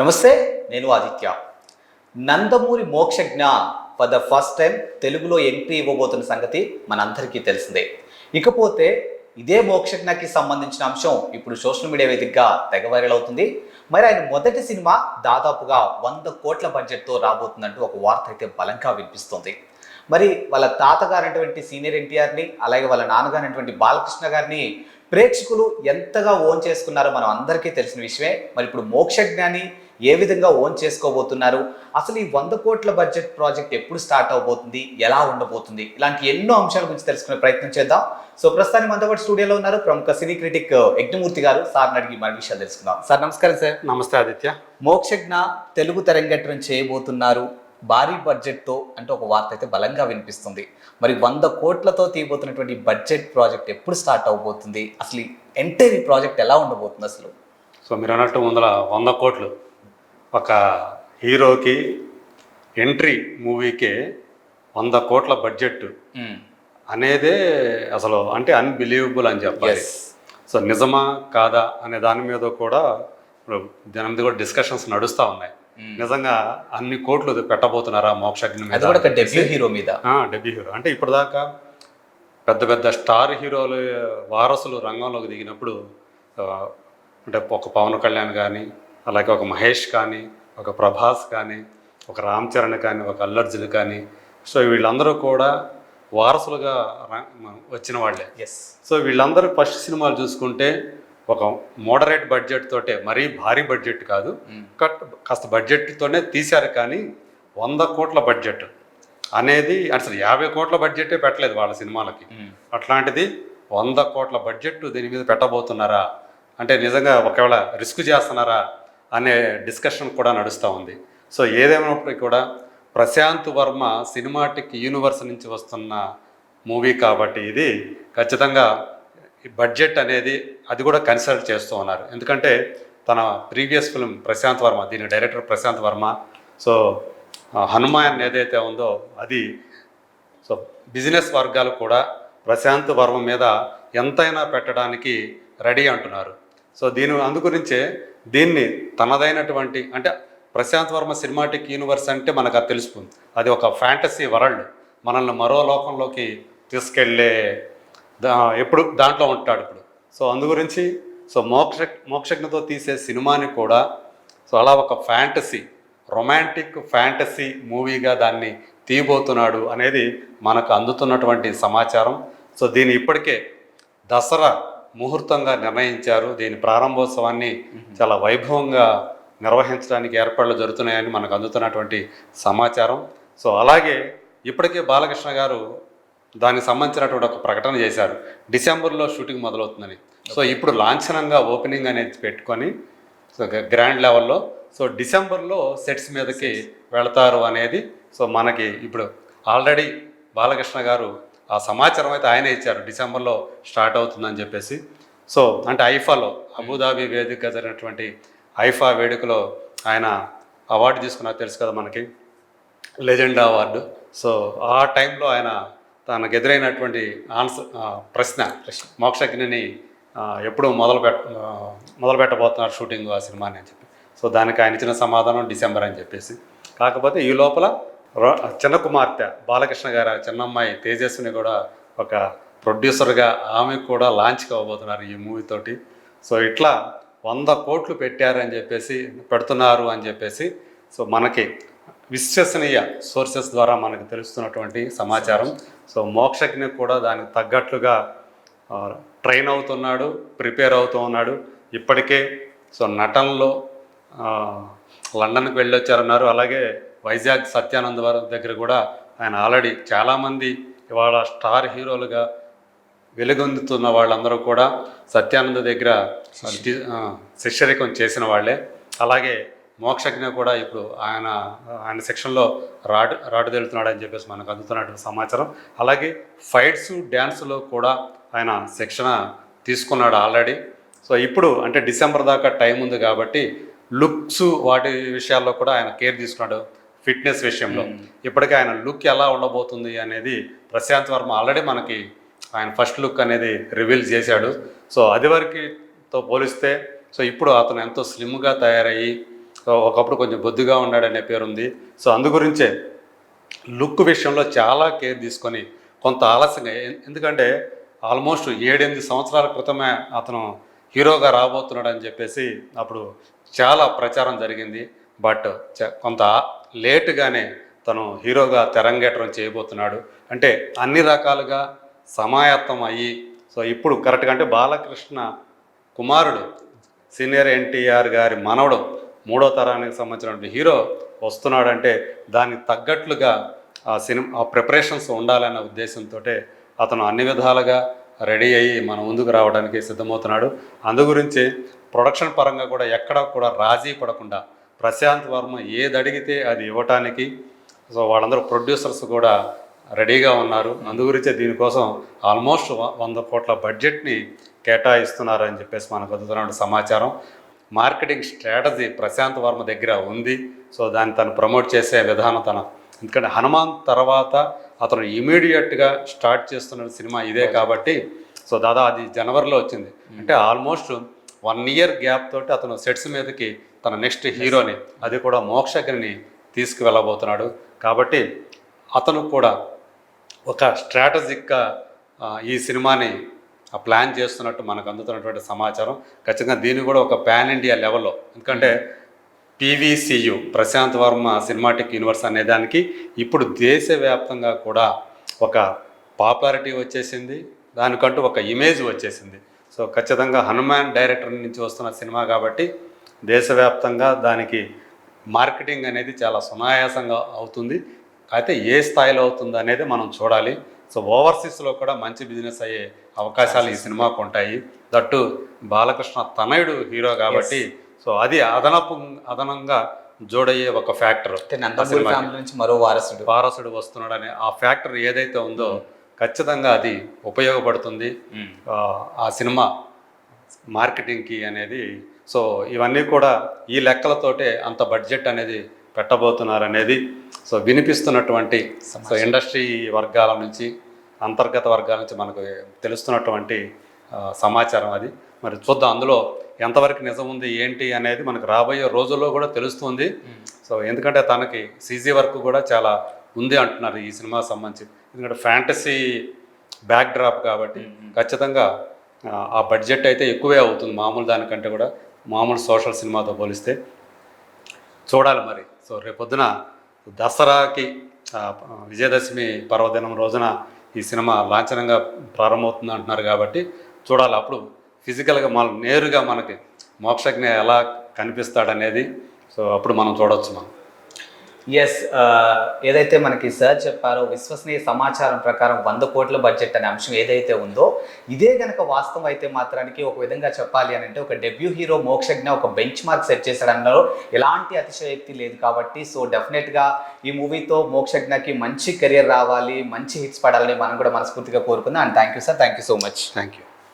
నమస్తే నేను Aditya. Nandamuri Mokshagna for the first time తెలుగులో ఎంట్రీ ఇవ్వబోతున్న సంగతి మనందరికీ తెలిసిందే. ఇకపోతే ఇదే మోక్షజ్ఞకి సంబంధించిన అంశం ఇప్పుడు సోషల్ మీడియా వేదికగా తెగ వైరల్ అవుతుంది. మరి ఆయన మొదటి సినిమా దాదాపుగా వంద కోట్ల బడ్జెట్తో రాబోతుందంటూ ఒక వార్త అయితే బలంగా వినిపిస్తుంది. మరి వాళ్ళ తాతగారైనటువంటి సీనియర్ ఎన్టీఆర్ని అలాగే వాళ్ళ నాన్నగారైనటువంటి బాలకృష్ణ గారిని ప్రేక్షకులు ఎంతగా ఓన్ చేసుకున్నారో మనం అందరికీ తెలిసిన విషయమే. మరి ఇప్పుడు మోక్షజ్ఞాని ఏ విధంగా ఓన్ చేసుకోబోతున్నారు? అసలు ఈ వంద కోట్ల బడ్జెట్ ప్రాజెక్ట్ ఎప్పుడు స్టార్ట్ అవబోతుంది? ఎలా ఉండబోతుంది? ఇలాంటి ఎన్నో అంశాల గురించి తెలుసుకునే ప్రయత్నం చేద్దాం. సో ప్రస్తుతానికి మనతో పాటు స్టూడియోలో ఉన్నారు ప్రముఖ సినీ క్రిటిక్ యజ్ఞమూర్తి గారు. సార్ని అడిగి మన విషయాలు తెలుసుకుందాం. సార్ నమస్కారం సార్. నమస్తే ఆదిత్య. మోక్షజ్ఞ తెలుగు తెరంగేట్రం చేయబోతున్నారు. భారీ బడ్జెట్తో అంటే ఒక వార్త అయితే బలంగా వినిపిస్తుంది. మరి వంద కోట్లతో తీయబోతున్నటువంటి బడ్జెట్ ప్రాజెక్ట్ ఎప్పుడు స్టార్ట్ అవబోతుంది? అసలు ఎంటైర్ ఈ ప్రాజెక్ట్ ఎలా ఉండబోతుంది అసలు? సో మీరు అన్నట్టు ముందర వంద కోట్లు. ఒక హీరోకి ఎంట్రీ మూవీకే వంద కోట్ల బడ్జెట్. అనేదే అసలు అంటే అన్బిలీవబుల్ అని చెప్పాలి. సో నిజమా కాదా అనే దాని మీద కూడా దాని మీద కూడా డిస్కషన్స్ నడుస్తూ ఉన్నాయి. నిజంగా అన్ని కోట్లు పెట్టబోతున్నారా మోక్షజ్ఞ మీద డెబ్యూ హీరో మీద డెబ్యూ హీరో అంటే ఇప్పటిదాకా పెద్ద పెద్ద స్టార్ హీరోలు వారసులు రంగంలోకి దిగినప్పుడు అంటే ఒక పవన్ కళ్యాణ్ కానీ అలాగే ఒక మహేష్ కానీ ఒక ప్రభాస్ కానీ ఒక రామ్ చరణ్ కానీ ఒక అల్లర్జున్ కానీ. సో వీళ్ళందరూ కూడా వారసులుగా వచ్చిన వాళ్ళే. ఎస్ సో వీళ్ళందరూ ఫస్ట్ సినిమాలు చూసుకుంటే ఒక మోడరేట్ బడ్జెట్ తోటే మరీ భారీ బడ్జెట్ కాదు. కట్ కాస్త బడ్జెట్తోనే తీశారు కానీ వంద కోట్ల బడ్జెట్ అనేది అసలు యాభై కోట్ల బడ్జెటే పెట్టలేదు వాళ్ళ సినిమాలకి. అట్లాంటిది వంద కోట్ల బడ్జెట్ దీని మీద పెట్టబోతున్నారా? అంటే నిజంగా ఒకవేళ రిస్క్ చేస్తున్నారా? అనే డిస్కషన్ కూడా నడుస్తూ ఉంది. సో ఏదేమైనప్పటికీ కూడా ప్రశాంత్ వర్మ సినిమాటిక్ యూనివర్స్ నుంచి వస్తున్న మూవీ కాబట్టి ఇది ఖచ్చితంగా ఈ బడ్జెట్ అనేది అది కూడా కన్సిడర్ చేస్తూ ఉన్నారు. ఎందుకంటే తన ప్రీవియస్ ఫిల్మ్ ప్రశాంత్ వర్మ దీని డైరెక్టర్ ప్రశాంత్ వర్మ సో హనుమాన్ ఏదైతే ఉందో అది సో బిజినెస్ వర్గాలు కూడా ప్రశాంత్ వర్మ మీద ఎంతైనా పెట్టడానికి రెడీ అంటున్నారు. సో దీని అందుగురించే దీన్ని తనదైనటువంటి అంటే ప్రశాంత్ వర్మ సినిమాటిక్ యూనివర్స్ అంటే మనకు అది తెలుసుకుంది అది ఒక ఫ్యాంటసీ వరల్డ్ మనల్ని మరో లోకంలోకి తీసుకెళ్ళే దా ఎప్పుడు దాంట్లో ఉంటాడు ఇప్పుడు. సో అందుగురించి సో మోక్ష మోక్షజ్ఞతో తీసే సినిమాని కూడా సో అలా ఒక ఫ్యాంటసీ రొమాంటిక్ ఫ్యాంటసీ మూవీగా దాన్ని తీయబోతున్నాడు అనేది మనకు అందుతున్నటువంటి సమాచారం. సో దీని ఇప్పటికే దసరా ముహూర్తంగా నిర్ణయించారు. దీని ప్రారంభోత్సవాన్ని చాలా వైభవంగా నిర్వహించడానికి ఏర్పాట్లు జరుగుతున్నాయని మనకు అందుతున్నటువంటి సమాచారం. సో అలాగే ఇప్పటికే బాలకృష్ణ గారు దానికి సంబంధించినటువంటి ఒక ప్రకటన చేశారు. డిసెంబర్లో షూటింగ్ మొదలవుతుందని. సో ఇప్పుడు లాంఛనంగా ఓపెనింగ్ అనేది పెట్టుకొని సో గ్రాండ్ లెవెల్లో సో డిసెంబర్లో సెట్స్ మీదకి వెళతారు అనేది సో మనకి ఇప్పుడు ఆల్రెడీ బాలకృష్ణ గారు ఆ సమాచారం అయితే ఆయనే ఇచ్చారు. డిసెంబర్లో స్టార్ట్ అవుతుందని చెప్పేసి. సో అంటే ఐఫాలో అబుదాబి వేదిక జరిగినటువంటి ఐఫా వేడుకలో ఆయన అవార్డు తీసుకున్నారు. తెలుసు కదా మనకి. Legend award. సో ఆ టైంలో ఆయన తనకు ఎదురైనటువంటి ఆన్సర్ ప్రశ్న మోక్షజ్ఞని ఎప్పుడు మొదలు పెట్ట మొదలు పెట్టబోతున్నారు షూటింగ్ ఆ సినిమాని అని చెప్పి. సో దానికి ఆయన ఇచ్చిన సమాధానం డిసెంబర్ అని చెప్పేసి. కాకపోతే ఈ లోపల చిన్న కుమార్తె బాలకృష్ణ గారు చిన్నమ్మాయి తేజస్విని కూడా ఒక ప్రొడ్యూసర్గా ఆమె కూడా లాంచ్ కాబోతున్నారు ఈ మూవీ తోటి. సో ఇట్లా వంద కోట్లు పెట్టారని చెప్పేసి పెడుతున్నారు అని చెప్పేసి సో మనకి విశ్వసనీయ సోర్సెస్ ద్వారా మనకు తెలుస్తున్నటువంటి సమాచారం. సో మోక్షజ్ఞ కూడా దానికి తగ్గట్లుగా ట్రైన్ అవుతున్నాడు ప్రిపేర్ అవుతూ ఉన్నాడు. ఇప్పటికే సో నటనలో లండన్కి వెళ్ళొచ్చారన్నారు. అలాగే వైజాగ్ సత్యానంద్ వారి దగ్గర కూడా ఆయన ఆల్రెడీ చాలామంది ఇవాళ స్టార్ హీరోలుగా వెలుగొందుతున్న వాళ్ళందరూ కూడా సత్యానంద దగ్గర శిష్యరికం చేసిన వాళ్ళే. అలాగే మోక్షజ్ఞ కూడా ఇప్పుడు ఆయన ఆయన సెక్షన్లో రాడ్ రాడు తెలుతున్నాడు అని చెప్పేసి మనకు అందుతున్నటువంటి సమాచారం. అలాగే ఫైట్స్ డ్యాన్స్లో కూడా ఆయన శిక్షణ తీసుకున్నాడు ఆల్రెడీ. సో ఇప్పుడు అంటే డిసెంబర్ దాకా టైం ఉంది కాబట్టి లుక్స్ వాటి విషయాల్లో కూడా ఆయన కేర్ తీసుకున్నాడు. ఫిట్నెస్ విషయంలో. ఇప్పటికే ఆయన లుక్ ఎలా ఉండబోతుంది అనేది ప్రశాంత్ వర్మ ఆల్రెడీ మనకి ఆయన ఫస్ట్ లుక్ అనేది రివీల్ చేశాడు. సో అది వరకుతో పోలిస్తే సో ఇప్పుడు అతను ఎంతో స్లిమ్గా తయారయ్యి ఒకప్పుడు కొంచెం బొద్దుగా ఉన్నాడనే పేరు ఉంది సో అందు గురించే లుక్ విషయంలో చాలా కేర్ తీసుకొని కొంత ఆలస్యంగా ఎందుకంటే ఆల్మోస్ట్ ఏడెనిమిది సంవత్సరాల క్రితమే అతను హీరోగా రాబోతున్నాడు అని చెప్పేసి అప్పుడు చాలా ప్రచారం జరిగింది. బట్ కొంత లేటుగానే తను హీరోగా తెరంగేటం చేయబోతున్నాడు. అంటే అన్ని రకాలుగా సమాయత్తం అయ్యి సో ఇప్పుడు కరెక్ట్గా అంటే బాలకృష్ణ కుమారుడు సీనియర్ ఎన్టీఆర్ గారి మనవడు మూడో తరానికి సంబంధించినటువంటి హీరో వస్తున్నాడంటే దానికి తగ్గట్లుగా ఆ సినిమా ఆ ప్రిపరేషన్స్ ఉండాలన్న ఉద్దేశంతో అతను అన్ని విధాలుగా రెడీ అయ్యి మన ముందుకు రావడానికి సిద్ధమవుతున్నాడు. అందు గురించి ప్రొడక్షన్ పరంగా కూడా ఎక్కడ కూడా రాజీ పడకుండా ప్రశాంత్ వర్మ ఏది అడిగితే అది ఇవ్వటానికి. సో వాళ్ళందరూ ప్రొడ్యూసర్స్ కూడా రెడీగా ఉన్నారు. అందు గురించే దీనికోసం ఆల్మోస్ట్ వంద కోట్ల బడ్జెట్ని కేటాయిస్తున్నారని చెప్పేసి మనకు అందుతున్న సమాచారం. మార్కెటింగ్ స్ట్రాటజీ ప్రశాంత్ వర్మ దగ్గర ఉంది. సో దాన్ని తను ప్రమోట్ చేసే విధానం తన ఎందుకంటే హనుమాన్ తర్వాత అతను ఇమీడియట్గా స్టార్ట్ చేస్తున్న సినిమా ఇదే కాబట్టి సో దాదాపు అది జనవరిలో వచ్చింది. అంటే ఆల్మోస్ట్ వన్ ఇయర్ గ్యాప్ తోటి అతను సెట్స్ మీదకి తన నెక్స్ట్ హీరోని అది కూడా మోక్షగ్ని తీసుకువెళ్ళబోతున్నాడు. కాబట్టి అతను కూడా ఒక స్ట్రాటజిక్గా ఈ సినిమాని ప్లాన్ చేస్తున్నట్టు మనకు అందుతున్నటువంటి సమాచారం. ఖచ్చితంగా దీన్ని కూడా ఒక పాన్ ఇండియా లెవెల్లో. ఎందుకంటే PVCU Prashanth Varma cinematic universe అనే దానికి ఇప్పుడు దేశవ్యాప్తంగా కూడా ఒక పాపులారిటీ వచ్చేసింది. దానికంటూ ఒక ఇమేజ్ వచ్చేసింది. సో ఖచ్చితంగా హనుమాన్ డైరెక్టర్ నుంచి వస్తున్న సినిమా కాబట్టి దేశవ్యాప్తంగా దానికి మార్కెటింగ్ అనేది చాలా సునాయాసంగా అవుతుంది. అయితే ఏ స్థాయిలో అవుతుంది అనేది మనం చూడాలి. సో ఓవర్సీస్లో కూడా మంచి బిజినెస్ అయ్యే అవకాశాలు ఈ సినిమాకు ఉంటాయి. దట్టు బాలకృష్ణ తనయుడు హీరో కాబట్టి సో అది అదనపు అదనంగా జోడయ్యే ఒక ఫ్యాక్టర్ నుంచి మరో వారసుడు. వారసుడు వస్తున్నాడనే ఆ ఫ్యాక్టర్ ఏదైతే ఉందో ఖచ్చితంగా అది ఉపయోగపడుతుంది. ఆ, ఆ సినిమా మార్కెటింగ్కి అనేది సో ఇవన్నీ కూడా ఈ లెక్కలతోటే అంత బడ్జెట్ అనేది పెట్టబోతున్నారు అనేది సో వినిపిస్తున్నటువంటి సో ఇండస్ట్రీ వర్గాల నుంచి అంతర్గత వర్గాల నుంచి మనకు తెలుస్తున్నటువంటి సమాచారం అది. మరి చూద్దాం అందులో ఎంతవరకు నిజం ఉంది ఏంటి అనేది మనకు రాబోయే రోజుల్లో కూడా తెలుస్తుంది. సో ఎందుకంటే తనకి సీజీ వర్క్ కూడా చాలా ఉంది అంటున్నారు ఈ సినిమా సంబంధించి. ఎందుకంటే ఫ్యాంటసీ బ్యాక్ డ్రాప్ కాబట్టి ఖచ్చితంగా ఆ బడ్జెట్ అయితే ఎక్కువే అవుతుంది మామూలు దానికంటే కూడా. మామూలు సోషల్ సినిమాతో పోలిస్తే చూడాలి మరి. సో రేపొద్దున దసరాకి విజయదశమి పర్వదినం రోజున ఈ సినిమా లాంఛనంగా ప్రారంభమవుతుంది అంటున్నారు కాబట్టి చూడాలి. అప్పుడు ఫిజికల్గా మన నేరుగా మనకి మోక్షజ్ఞ ఎలా కనిపిస్తాడనేది సో అప్పుడు మనం చూడవచ్చు మనం. ఎస్ uh, ఏదైతే మనకి సార్ చెప్పారో విశ్వసనీయ సమాచారం ప్రకారం వంద కోట్ల బడ్జెట్ అనే అంశం ఏదైతే ఉందో ఇదే గనక వాస్తవం అయితే మాత్రానికి ఒక విధంగా చెప్పాలి అని అంటే ఒక డెబ్యూ హీరో మోక్షజ్ఞ ఒక బెంచ్ మార్క్ సెట్ చేశాడన్నలో ఎలాంటి అతిశయోక్తి లేదు కాబట్టి సో డెఫినెట్గా ఈ మూవీతో మోక్షజ్ఞకి మంచి కెరియర్ రావాలి మంచి హిట్స్ పడాలని మనం కూడా మనస్ఫూర్తిగా కోరుకుందాం. And thank you sir thank you so much thank you